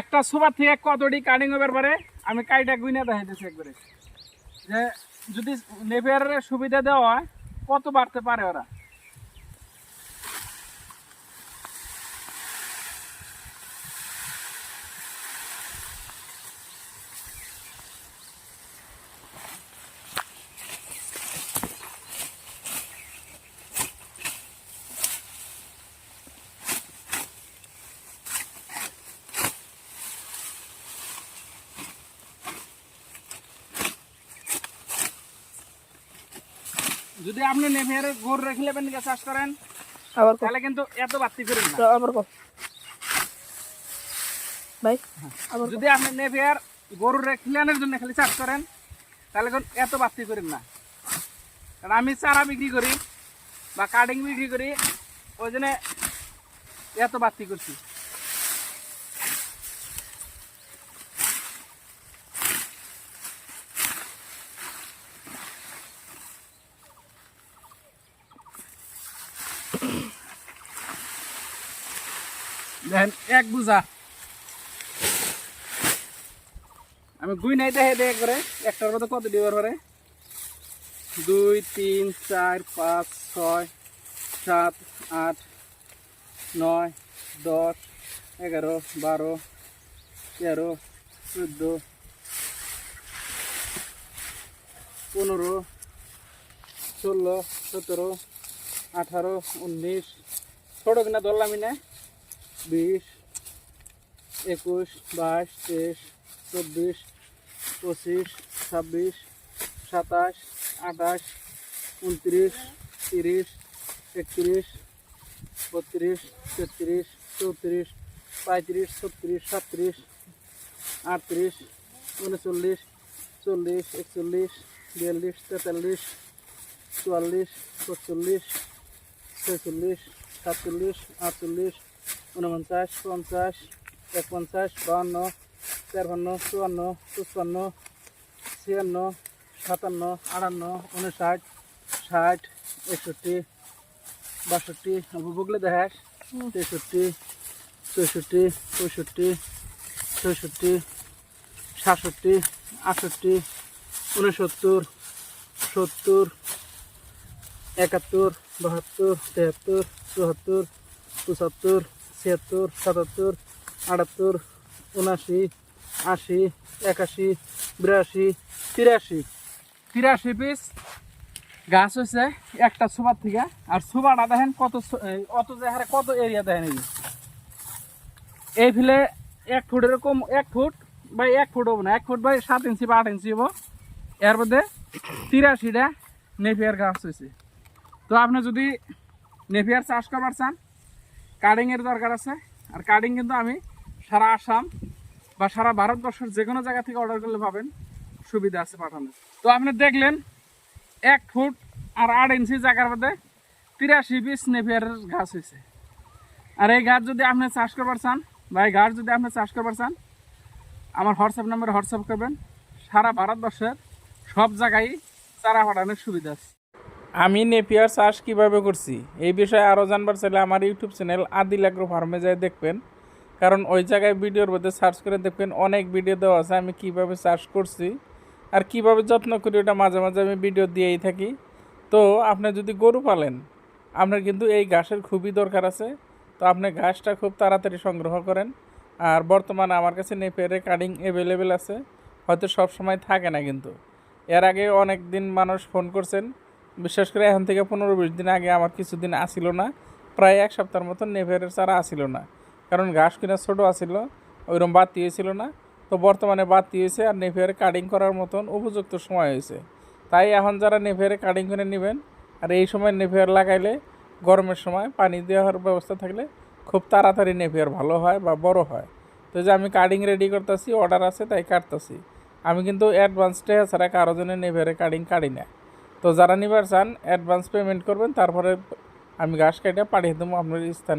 একটা সুপার থেকে কতটি কাটিং হবার পারে আমি কাইটা গুইনা দেখাইতেছি একবারে। যে যদি নেভিয়ারের সুবিধা দেওয়া হয়, কত বাড়তে পারে ওরা? যদি আপনি নেভিয়ারের গরু রেখে দিকে চাষ করেন আবার তাহলে কিন্তু এত বাড়তি করেন না। আবার কো ভাই আবার যদি আপনি নেভিয়ার গরু রেখলেনের জন্য খালি চাষ করেন তাহলে কিন্তু এত বাড়তি করেন না। কারণ আমি চারা বিক্রি করি বা কাটিং বিক্রি করি ওই জন্য এত বাড়তি করছি। দেখেন, এক বুঝা আমি গুই নাই দেখে দেখে করে, একটার মধ্যে কত দিবার পারে দুই, তিন, চার, পাঁচ, ছয়, সাত, আট, নয়, দশ, এগারো, বারো, তেরো, চোদ্দ, পনেরো, ষোলো, সতেরো আঠারো, উনিশ, ছোটো কিনা ধরলামই না বিশ, একুশ, বাইশ, তেইশ, চব্বিশ, পঁচিশ, ছাব্বিশ, সাতাশ, আঠাশ, উনত্রিশ, তিরিশ, একত্রিশ, বত্রিশ, তেত্রিশ, চৌত্রিশ, পঁয়ত্রিশ, ছত্রিশ, সাতত্রিশ, আটত্রিশ, উনচল্লিশ, চল্লিশ, একচল্লিশ, বিয়াল্লিশ, তেতাল্লিশ, চুয়াল্লিশ পঁচল্লিশ ছেচল্লিশ সাতচল্লিশ আটচল্লিশ উনপঞ্চাশ পঞ্চাশ একপঞ্চাশ বাহান্ন তেরপান্ন চুয়ান্ন পঁচপান্ন ছিয়ান্ন সাতান্ন আটান্ন উনষাট ষাট একষট্টি বাষট্টি বুকলে দেখাস তেষট্টি চৌষট্টি পঁয়ষট্টি ছয়ষট্টি সাতষট্টি আটষট্টি উনসত্তর সত্তর একাত্তর, বাহাত্তর, তেহাত্তর, চুয়াত্তর, পঁচাত্তর, ছিয়াত্তর, সাতাত্তর, আটাত্তর উনাশি আশি, একাশি, বিরাশি, তিরাশি। তিরাশি পিস গাছ হচ্ছে একটা সুপার থেকে। আর সুপারটা দেখেন কত অত জায়গায় কত এরিয়া দেখেন এই। এই ফিলে এক ফুট এরকম এক ফুট বা এক ফুট হব না, এক ফুট বাই সাত ইঞ্চি বা আট ইঞ্চি হব। এর মধ্যে তিরাশিটা নেপিয়ার গাছ হয়েছে তো আপনি যদি নেপিয়ার চাষ করবার চান কাটিংয়ের দরকার আছে। আর কাটিং কিন্তু আমি সারা আসাম বা সারা ভারতবর্ষের যে কোনো জায়গা থেকে অর্ডার করলে পাবেন। সুবিধা আছে পাঠানোর তো আপনি দেখলেন, এক ফুট আর আট ইঞ্চি জায়গার মধ্যে তিরাশি পিস নেপিয়ারের গাছ হয়েছে। আর এই গাছ যদি আপনি চাষ করবার চান বা এই গাছ যদি আপনি চাষ করবার চান, আমার হোয়াটসঅ্যাপ নাম্বারে হোয়াটসঅ্যাপ করবেন। সারা ভারতবর্ষের সব জায়গায় চারা পাঠানোর সুবিধা আছে। আমি নেপিয়ার চাষ কীভাবে করছি? এই বিষয়ে আরও জানবার চাইলে আমার ইউটিউব চ্যানেল আদিল আগ্রো ফার্মে যায় দেখবেন। কারণ ওই জায়গায় ভিডিওর মধ্যে সার্চ করে দেখবেন অনেক ভিডিও দেওয়া আছে আমি কীভাবে চাষ করছি আর কীভাবে যত্ন করি ওটা মাঝে মাঝে আমি ভিডিও দিয়েই থাকি। তো আপনি যদি গরু পালেন, আপনার কিন্তু এই ঘাসের খুবই দরকার আছে। তো আপনি ঘাসটা খুব তাড়াতাড়ি সংগ্রহ করেন। আর বর্তমানে আমার কাছে নেপিয়ারের কাটিং অ্যাভেলেবেল আছে। হয়তো সব সময় থাকে না কিন্তু। এর আগে অনেক দিন মানুষ ফোন করছেন বিশেষ করে এখন থেকে পনেরো বিশ দিন আগে আমার কিছুদিন আসিল না, প্রায় এক সপ্তাহের মতন নেভেরের চারা আসিল না। কারণ ঘাস কিনা ছোটো আসিল, ওইরকম বাড়তি হয়েছিল না। তো বর্তমানে বাড়তি হয়েছে আর নেভেয়ারে কাটিং করার মতন উপযুক্ত সময় হয়েছে। তাই এখন যারা নেভেয়ারে কাটিং করে নেবেন আর এই সময় নেভেয়ার লাগাইলে গরমের সময় পানি দেওয়ার ব্যবস্থা থাকলে খুব তাড়াতাড়ি নেভেয়ার ভালো হয় বা বড় হয়। তো যে আমি কাটিং রেডি করতেছি অর্ডার আছে তাই কাটতেছি। আমি কিন্তু অ্যাডভান্স ছাড়া কারও জন্য নেভেয়ারে কাটিং কাটি না। তো যারা নিবার চান অ্যাডভান্স পেমেন্ট করবেন, তারপরে আমি গাছ কেটে পাঠিয়ে দেবো আপনার স্থান